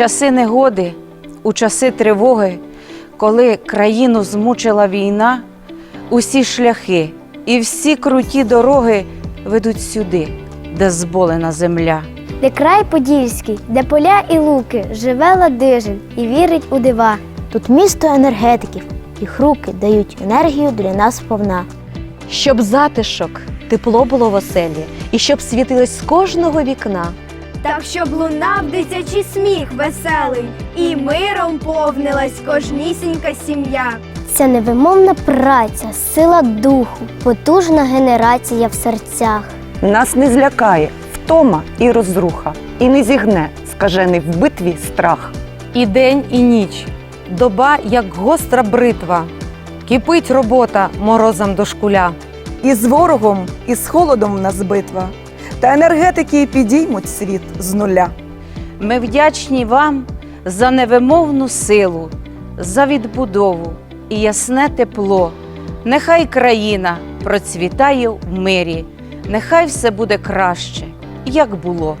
часи негоди, у часи тривоги, коли країну змучила війна, усі шляхи і всі круті дороги ведуть сюди, де зболена земля. Де край Подільський, де поля і луки, живе ладижин і вірить у дива. Тут місто енергетиків, їх руки дають енергію для нас сповна. щоб затишок, тепло було в оселі, і щоб світилось з кожного вікна. Так, щоб лунав дитячий сміх веселий, і миром повнилась кожнісінька сім'я. Це невимовна праця, сила духу, потужна генерація в серцях. Нас не злякає втома і розруха, і не зігне скажений в битві страх. І день, і ніч, доба, як гостра бритва, кипить робота морозом до шкуля. І з ворогом, і з холодом в нас битва. Та енергетики підіймуть світ з нуля. Ми вдячні вам за невимовну силу, за відбудову і ясне тепло. Нехай країна процвітає в мирі, нехай все буде краще, як було.